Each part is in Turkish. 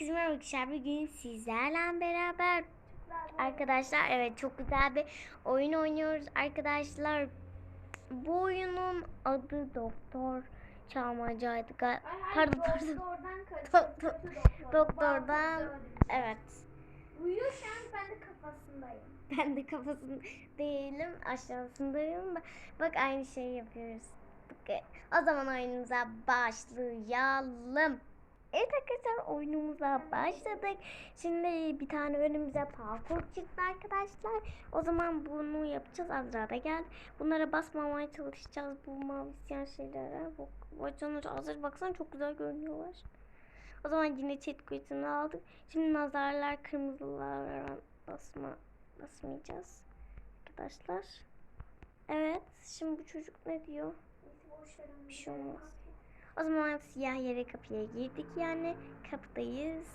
Herkese merhaba arkadaşlar. Bugün sizlerle beraber arkadaşlar evet çok güzel bir oyun oynuyoruz arkadaşlar. Bu oyunun adı Doktor Çalmacaydı. Gal- Pardon pardon. Doktor-. Doktordan evet. Uyuyor şu an ben de kafasındayım. Ben de kafasında değilim aşağısındayım. da. Bak aynı şeyi yapıyoruz. O zaman oyunumuza başlayalım. Evet arkadaşlar oyunumuza başladık. Şimdi bir tane önümüze parkur çıktı arkadaşlar. O zaman bunu yapacağız. Azra da geldi. Bunlara basmamaya çalışacağız. Bu mavi siyah şeylere. Bak, Vacanır hazır baksana çok güzel görünüyorlar. O zaman yine chat kuyusunu aldık. Şimdi nazarlar kırmızılara basma basmayacağız arkadaşlar. Evet. Şimdi bu çocuk ne diyor? Bir şey olmaz. O zaman siyah yere kapıya girdik yani. Kapıdayız.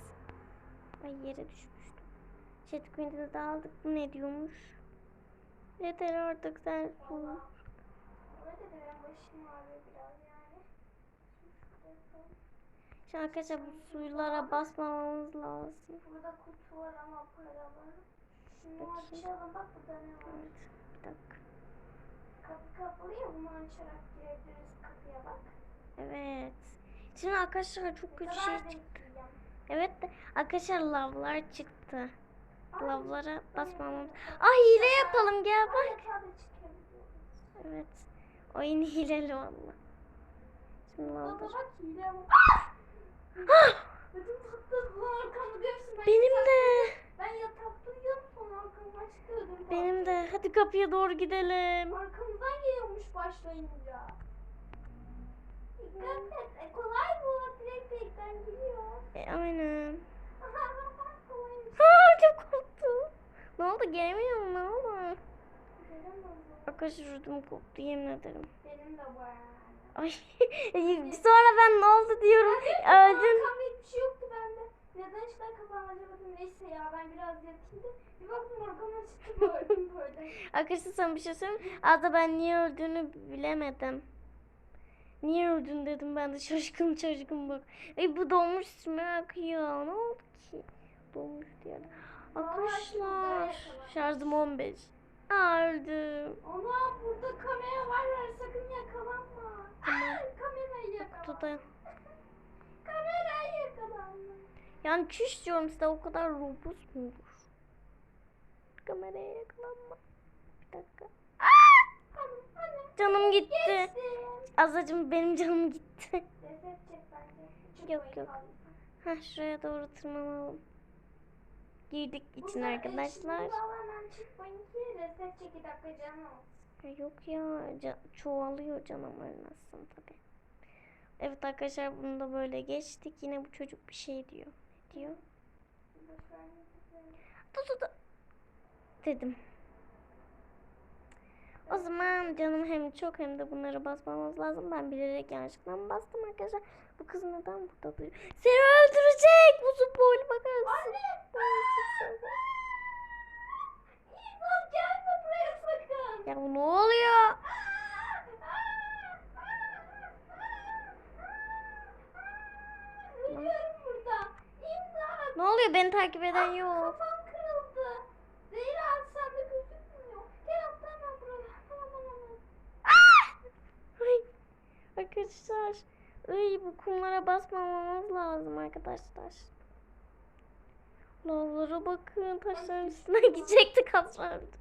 Ay yere düşmüştüm. Chat kuyusunu da aldık. Bu ne diyormuş? Yeter artık sen de yapalım. Şimdi arkadaşlar bu suylara basmamamız lazım. Burada kutu var ama paralı. Bakayım. açalım bak burada ne var. Evet. Bir dakika. Kapı kapalı ya bunu açarak girebiliriz kapıya bak. Evet. Şimdi arkadaşlar çok kötü şey çıktı. Evet de arkadaşlar lavlar çıktı. Lavlara basmamamız. Ay hile yapalım gel bak. Evet. Oyun hileli valla. Şimdi lavlar. görürsün. Ben Benim de. Ben yataktayım sonra arkamdan çıktı ödüm Benim de. Hadi kapıya doğru gidelim. Arkamızdan geliyormuş başlayınca. E, kolay bu. Direkt direkten giriyor. E, aynen. Ha çok korktum. Ne oldu gelmiyor mu? Ne oldu? Arkadaşlar ödüm koptu yemin ederim. Benim de var. Ay sonra ben ne oldu diyorum. Öldüm. Hiçbir şey yoktu bende. Neden işte kafam acaba. Neyse ya ben biraz yatayım da. Bir baktım arkamdan çıktı böyle. Arkadaşlar sana bir şey söyleyeyim. Arada ben niye öldüğünü bilemedim. Niye öldün dedim ben de şaşkın şaşkın bak. Ay bu dolmuş üstüme akıyor. Ne oldu ki? Dolmuş diye. Arkadaşlar şarjım 15. Aa öldüm. Ana burada kamera var ya sakın yakalanma. Aa, kamerayı yakalanma. Kamerayı yakalanma. Yani çüş diyorum size o kadar robust mudur? Kameraya yakalanma. Bir dakika. Anam. Canım gitti. Geçtim. Azacım benim canım gitti. Yok, yok. Heh şuraya doğru tırmanalım. Girdik için arkadaşlar. çıkmayın ki reset çek 2 dakika canım olsun. Ya Yok ya ca- çoğalıyor canım ölmezsin tabi. Evet arkadaşlar bunu da böyle geçtik. Yine bu çocuk bir şey diyor. Ne diyor? Dur dur dur. Dedim. O zaman canım hem çok hem de bunları basmamız lazım. Ben bilerek yanlışlıkla bastım arkadaşlar. Bu kız neden burada duruyor? Seni öldürecek. Bu spoil bakar mısın? Anne! İmdat gelme buraya sakın. Ya ne oluyor? Ölüyorum burada. İmdat. Ne oluyor? Beni takip eden yok. Kafam kırıldı. Zehra atsam da gözükmüyor. Gel atla hemen buraya. Tamam tamam. Ay. Arkadaşlar. Ay bu kumlara basmamamız lazım arkadaşlar. Lavlara bakın. Taşların üstüne gidecektik az öldü.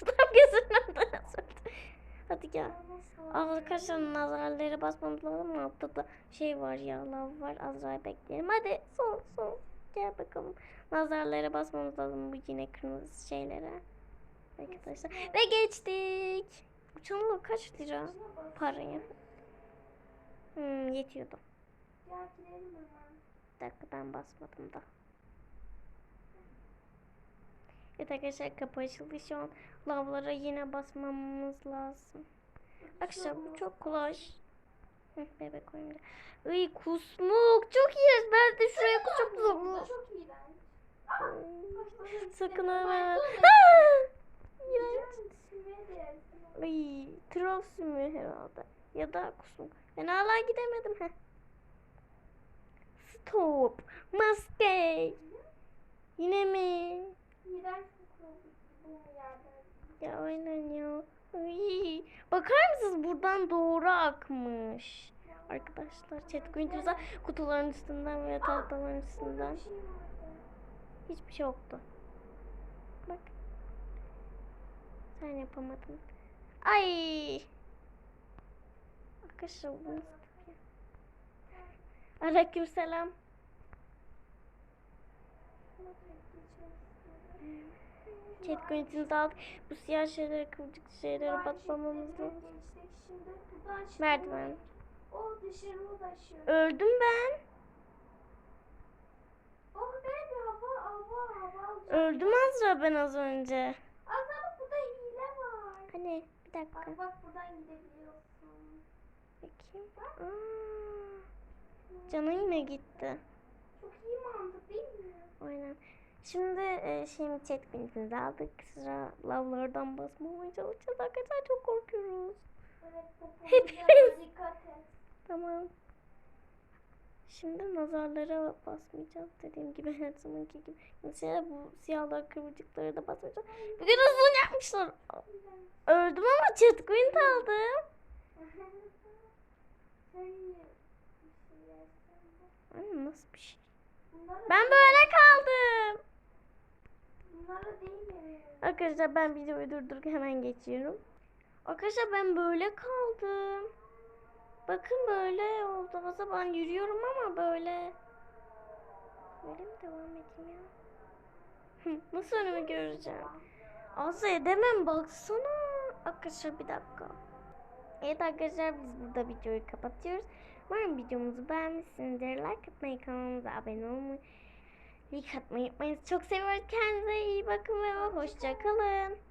Tam gözünün önünden. Hadi gel. Arkadaşlar nazarlara basmamız lazım. Altta da şey var ya lav var. Azra'yı bekleyelim. Hadi son son. Gel bakalım. Nazarlara basmamız lazım bu yine kırmızı şeylere. Arkadaşlar. Ve geçtik. Uçanla kaç lira parayı? Hmm, yetiyordu. Gel gidelim hemen. Bir dakika ben basmadım da. Evet arkadaşlar kapı açıldı şu an. Lavlara yine basmamız lazım. Arkadaşlar bu çok kolay. Hı, bebek oyunda. Iy kusmuk çok iyi. Ben de şuraya da zorlu. çok iğrenç. Sakın Ay, ha. İğrenç. Ay troll sümüğü herhalde. Ya da kusmuk. Ben hala gidemedim. Heh. top. Maske. Yine mi? Ya aynen ya. Ay, bakar mısınız buradan doğru akmış. Arkadaşlar chat gündüzde kutuların üstünden ve tahtaların üstünden hiçbir şey yoktu. Bak. Sen yapamadın. Ay. Arkadaşlar bu nasıl tutuyor? Aleyküm selam. Chat gündüzde aldık. Bu siyah şeyleri kıvırcık şeyleri batmamamız lazım. Merdiven. O dışarı ulaşıyor. Öldüm ben. Oh hava hava hava. Öldüm Azra ben az önce. Azra burada hile var. Hani bir dakika. Bak bak buradan gidebiliyorsun. Bakayım. Aa, canı yine gitti. Çok iyi mantık değil mi? Aynen. Şimdi e, şimdi chat gündüzde aldık. Sıra lavlardan basmamaya çalışacağız. Arkadaşlar çok korkuyoruz. Evet Hepimiz. dikkat et. Tamam. Şimdi nazarlara basmayacağız dediğim gibi her zamanki gibi. Mesela bu siyahlar kıvırcıklara da basmayacağız. Bugün uzun yapmışlar. Öldüm ama chat gündüz aldım. Niye bir şey? Ay, nasıl bir şey? Bunlara Ben böyle kaldım. Bunlara değil mi? Arkadaşlar ben videoyu durdurup hemen geçiyorum. Arkadaşlar ben böyle kaldım. Bakın böyle oldu. Aslında ben yürüyorum ama böyle. Böyle mi devam edeyim ya? Nasıl önümü göreceğim? Az edemem baksana. Arkadaşlar bir dakika. Evet arkadaşlar biz burada videoyu kapatıyoruz. Umarım videomuzu beğenmişsinizdir. Like atmayı, kanalımıza abone olmayı, like atmayı unutmayın. Çok seviyoruz. Kendinize iyi bakın ve hoşça kalın.